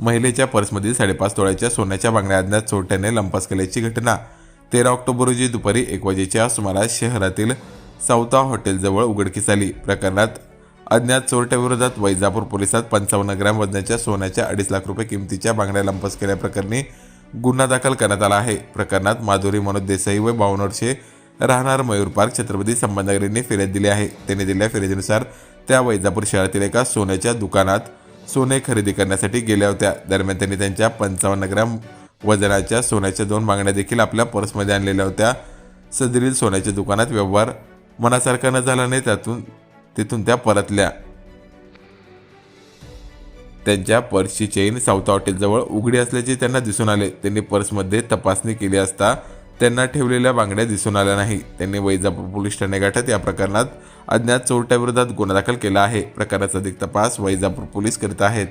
महिलेच्या पर्समधील साडेपाच तोळ्याच्या सोन्याच्या बांगड्या अज्ञात चोरट्याने लंपास केल्याची घटना. तेरा ऑक्टोबर रोजी दुपारी एक वाजेच्या सुमारास शहरातील सावता हॉटेलजवळ उघडकीस आली. प्रकरणात अज्ञात चोरट्याविरोधात वैजापूर पोलिसात पंचावन्न ग्रॅम वजनाच्या सोन्याच्या अडीच लाख रुपये किमतीच्या बांगड्या लंपास केल्याप्रकरणी गुन्हा दाखल करण्यात आला आहे. प्रकरणात माधुरी मनोज देसाई व बावन्न वर्षे राहणार मयूर पार्क छत्रपती संबंधगिरींनी फिर्याद दिली आहे. त्यांनी दिलेल्या फिर्यादीनुसार त्या वैजापूर शहरातील एका सोन्याच्या दुकानात सोने खरेदी करण्यासाठी गेल्या होत्या. दरम्यान त्यांनी त्यांच्या पंचावन्न ग्रॅम वजनाच्या सोन्याच्या दोन मागण्या देखील आपल्या पर्समध्ये आणलेल्या होत्या. सदरील सोन्याच्या दुकानात व्यवहार मनासारखा न झाल्याने त्यातून तिथून त्या परतल्या. त्यांच्या पर्सची चेन साऊथ हॉटेलजवळ उघडी असल्याचे त्यांना दिसून आले. त्यांनी पर्समध्ये तपासणी केली असता त्यांना ठेवलेल्या बांगड्या दिसून आल्या नाही. त्यांनी वैजापूर पोलीस ठाणे गाठत या प्रकरणात अज्ञात चोरट्याविरोधात गुन्हा दाखल केला आहे. प्रकरणाचा अधिक तपास वैजापूर पोलीस करीत आहेत.